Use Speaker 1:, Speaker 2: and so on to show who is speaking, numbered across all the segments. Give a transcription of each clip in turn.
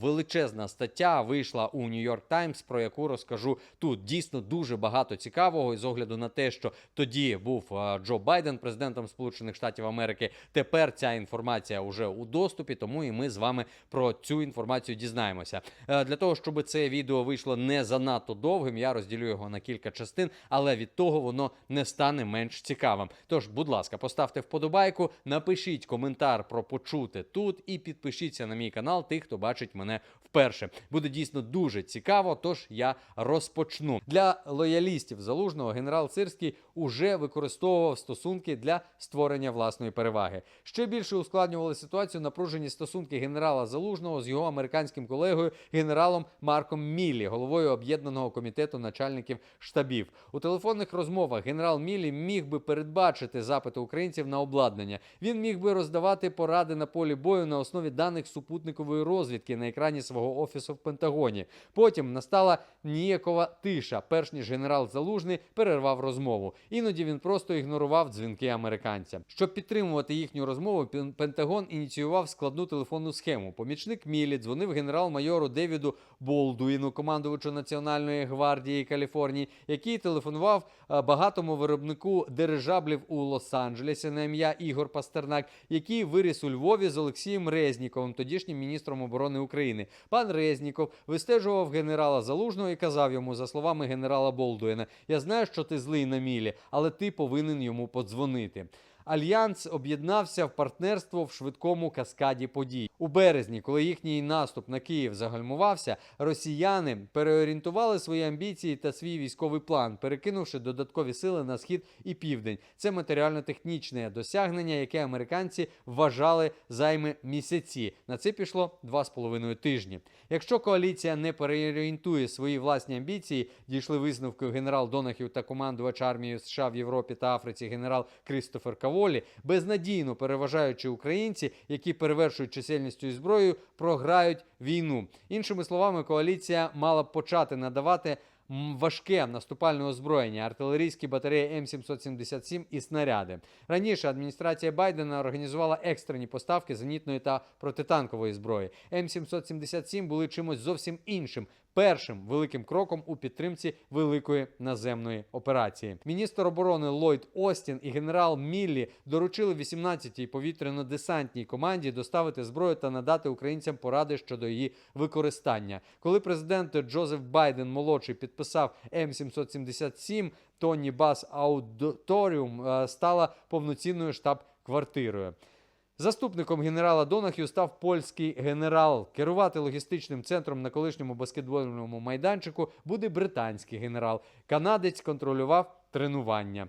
Speaker 1: Величезна стаття вийшла у Нью-Йорк Таймс, про яку розкажу тут. Дійсно дуже багато цікавого, і з огляду на те, що тоді був е, Джо Байден президентом Сполучених Штатів Америки. Тепер ця інформація вже у доступі, тому і ми з вами про цю інформацію дізнаємося. Е, Для того щоб це відео вийшло не занадто довгим, я розділю його на кілька частин, але від того воно не стане менш цікавим. Тож, будь ласка, поставте вподобайку, напишіть коментар про почуте тут і підпишіться на мій канал, тих, хто бачить мене вперше. Буде дійсно дуже цікаво. Тож я розпочну для лоялістів залужного. Генерал Сирський уже використовував стосунки для створення власної переваги. Ще більше ускладнювали ситуацію напружені стосунки генерала Залужного з його американським колегою генералом Марком Міллі, головою об'єднаного комітету начальників штабів. У телефонних розмовах генерал Міллі міг би передбачити запити українців на обладнання. Він міг би роздавати поради на полі бою на основі даних супутникової розвідки на екрані свого офісу в Пентагоні. Потім настала ніякова тиша, перш ніж генерал Залужний перервав розмову. Іноді він просто ігнорував дзвінки американцям. Щоб підтримувати їхню розмову, Пен- Пентагон ініціював складну телефонну схему. Помічник Мілі дзвонив генерал-майору Девіду Болдуїну, командувачу Національної гвардії Каліфорнії, який телефонував е, багатому виробнику дирижаблів у Лос-Анджелесі на ім'я Ігор Пастернак, який виріс у Львові з Олексієм Резніковим, тодішнім міністром оборони України. Пан Резніков вистежував генерала Залужного і казав йому, за словами генерала Болдуїна: Я знаю, що ти злий на мілі, але ти повинен йому подзвонити. Альянс об'єднався в партнерство в швидкому каскаді подій у березні, коли їхній наступ на Київ загальмувався. Росіяни переорієнтували свої амбіції та свій військовий план, перекинувши додаткові сили на схід і південь. Це матеріально-технічне досягнення, яке американці вважали займе місяці. На це пішло два з половиною тижні. Якщо коаліція не переорієнтує свої власні амбіції, дійшли висновки генерал Донахів та командувач армії США в Європі та Африці генерал Крістофер Каволі, безнадійно переважаючи українці, які перевершують чисельністю і зброєю, програють війну. Іншими словами, коаліція мала б почати надавати. Важке наступальне озброєння, артилерійські батареї М777 і снаряди. Раніше адміністрація Байдена організувала екстрені поставки зенітної та протитанкової зброї. М777 були чимось зовсім іншим. Першим великим кроком у підтримці великої наземної операції. Міністр оборони Ллойд Остін і генерал Міллі доручили 18-й повітряно-десантній команді доставити зброю та надати українцям поради щодо її використання. Коли президент Джозеф Байден молодший підписав М777, Тоні Бас Аудиторіум е, стала повноцінною штаб-квартирою. Заступником генерала Донахів став польський генерал. Керувати логістичним центром на колишньому баскетбольному майданчику буде британський генерал. Канадець контролював тренування.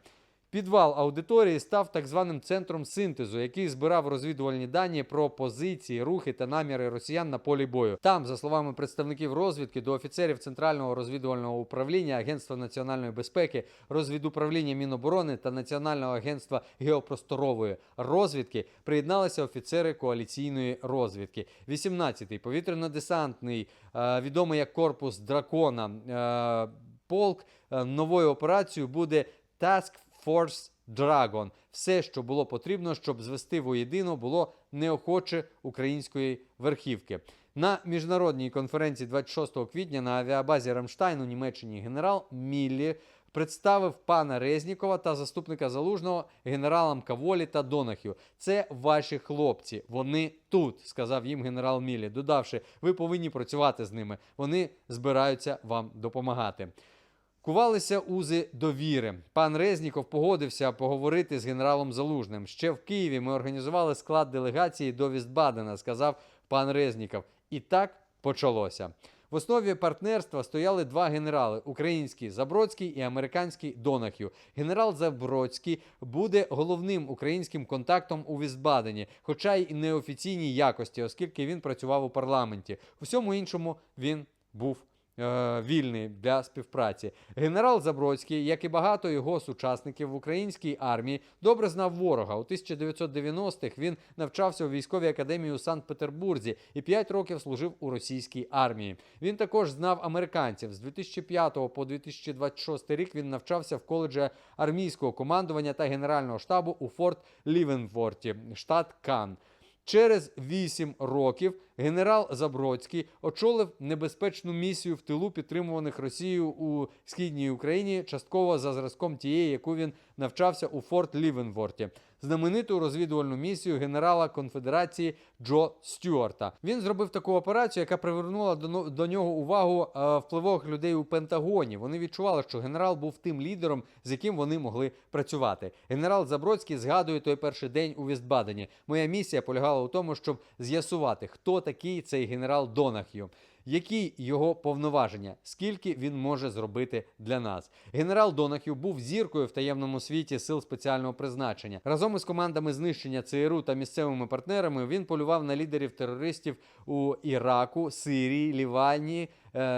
Speaker 1: Підвал аудиторії став так званим центром синтезу, який збирав розвідувальні дані про позиції, рухи та наміри росіян на полі бою. Там, за словами представників розвідки, до офіцерів Центрального розвідувального управління, Агентства національної безпеки, розвідуправління Міноборони та Національного агентства геопросторової розвідки приєдналися офіцери коаліційної розвідки. 18-й повітряно-десантний, е, відомий як корпус дракона е, полк е, новою операцією буде Task Force Dragon. Все, що було потрібно, щоб звести воєдино, було неохоче української верхівки. На міжнародній конференції 26 квітня на авіабазі Рамштайн у Німеччині генерал Міллі представив пана Резнікова та заступника залужного генералам Каволі та Донахів. Це ваші хлопці. Вони тут, сказав їм генерал Міллі, додавши, ви повинні працювати з ними. Вони збираються вам допомагати. Кувалися узи довіри. Пан Резніков погодився поговорити з генералом Залужним. Ще в Києві ми організували склад делегації до Вістбадена, сказав пан Резніков. І так почалося. В основі партнерства стояли два генерали: український Забродський і американський Донахів. Генерал Забродський буде головним українським контактом у Вістбадені, хоча й неофіційній якості, оскільки він працював у парламенті. У всьому іншому він був вільний для співпраці. Генерал Забродський, як і багато його сучасників в українській армії, добре знав ворога. У 1990-х він навчався у військовій академії у Санкт-Петербурзі і 5 років служив у російській армії. Він також знав американців. З 2005 по 2026 рік він навчався в коледжі армійського командування та генерального штабу у Форт Лівенворті, штат Кан. Через 8 років генерал Забродський очолив небезпечну місію в тилу підтримуваних Росією у східній Україні, частково за зразком тієї, яку він навчався у Форт Лівенворті. Знамениту розвідувальну місію генерала конфедерації Джо Стюарта. Він зробив таку операцію, яка привернула до, до нього увагу е, впливових людей у Пентагоні. Вони відчували, що генерал був тим лідером, з яким вони могли працювати. Генерал Забродський згадує той перший день у Вістбадені. Моя місія полягала у тому, щоб з'ясувати, хто такий цей генерал Донах'ю. Які його повноваження? Скільки він може зробити для нас? Генерал Донахів був зіркою в таємному світі сил спеціального призначення. Разом із командами знищення ЦРУ та місцевими партнерами він полював на лідерів терористів у Іраку, Сирії, Лівані,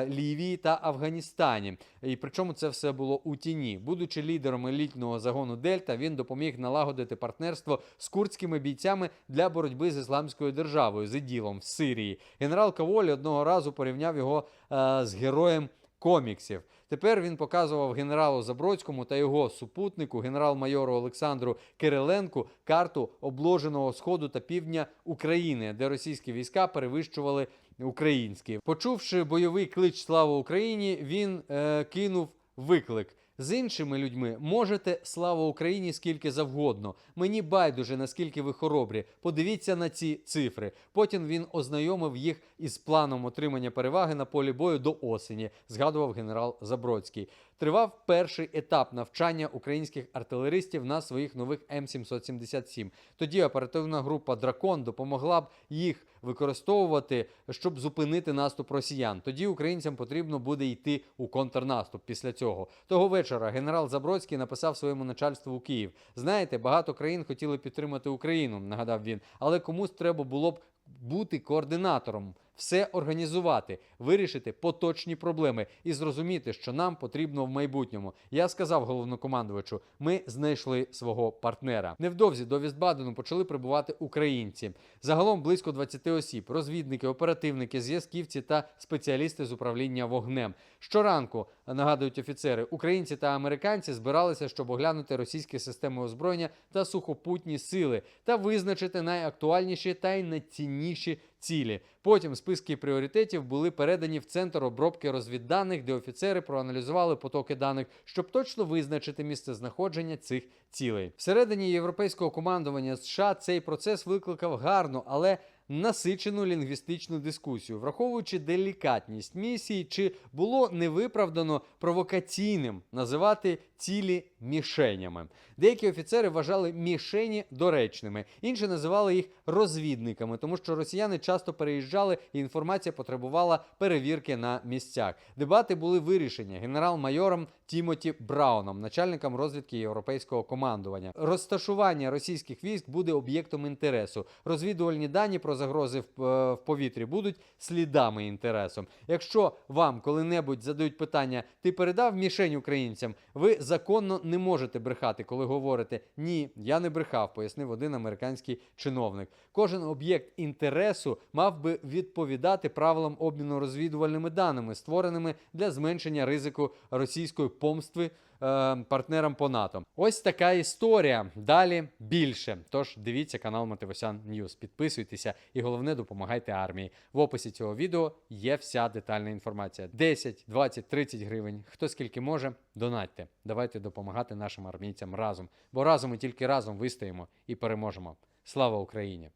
Speaker 1: Лівії та Афганістані. І причому це все було у тіні. Будучи лідером елітного загону Дельта, він допоміг налагодити партнерство з курдськими бійцями для боротьби з ісламською державою з іділом в Сирії. Генерал Каволі одного разу порівняв його е, з героєм коміксів. Тепер він показував генералу Забродському та його супутнику, генерал-майору Олександру Кириленку, карту обложеного сходу та півдня України, де російські війська перевищували українські. Почувши бойовий клич Слава Україні, він е, кинув виклик. З іншими людьми можете слава Україні скільки завгодно. Мені байдуже наскільки ви хоробрі. Подивіться на ці цифри. Потім він ознайомив їх із планом отримання переваги на полі бою до осені, згадував генерал Забродський. Тривав перший етап навчання українських артилеристів на своїх нових М777. Тоді оперативна група Дракон допомогла б їх використовувати, щоб зупинити наступ росіян. Тоді українцям потрібно буде йти у контрнаступ. Після цього того вечора генерал Забродський написав своєму начальству у Київ: знаєте, багато країн хотіли підтримати Україну, нагадав він, але комусь треба було б бути координатором. Все організувати, вирішити поточні проблеми і зрозуміти, що нам потрібно в майбутньому. Я сказав головнокомандувачу, ми знайшли свого партнера. Невдовзі до Вістбадену почали прибувати українці. Загалом близько 20 осіб, розвідники, оперативники, зв'язківці та спеціалісти з управління вогнем. Щоранку нагадують офіцери, українці та американці збиралися, щоб оглянути російські системи озброєння та сухопутні сили та визначити найактуальніші та й найцінніші цілі. Потім списки пріоритетів були передані в центр обробки розвідданих, де офіцери проаналізували потоки даних, щоб точно визначити місце знаходження цих цілей. Всередині європейського командування США цей процес викликав гарну, але насичену лінгвістичну дискусію, враховуючи делікатність місії, чи було невиправдано провокаційним називати цілі мішенями. Деякі офіцери вважали мішені доречними, інші називали їх розвідниками, тому що росіяни часто переїжджали, і інформація потребувала перевірки на місцях. Дебати були вирішені генерал-майором Тімоті Брауном, начальником розвідки європейського командування. Розташування російських військ буде об'єктом інтересу. Розвідувальні дані про загрози в, е, повітрі будуть слідами інтересу. Якщо вам коли-небудь задають питання, ти передав мішень українцям, ви законно не можете брехати, коли говорите ні, я не брехав, пояснив один американський чиновник. Кожен об'єкт інтересу мав би відповідати правилам обміну розвідувальними даними, створеними для зменшення ризику російської помстви е, партнерам по НАТО. Ось така історія. Далі більше. Тож дивіться канал Мативосян Ньюс. Підписуйтеся і головне допомагайте армії. В описі цього відео є вся детальна інформація: 10, 20, 30 гривень. Хто скільки може, донатьте. Давайте допомагати нашим армійцям разом. Бо разом і тільки разом вистоїмо і переможемо. Слава Україні!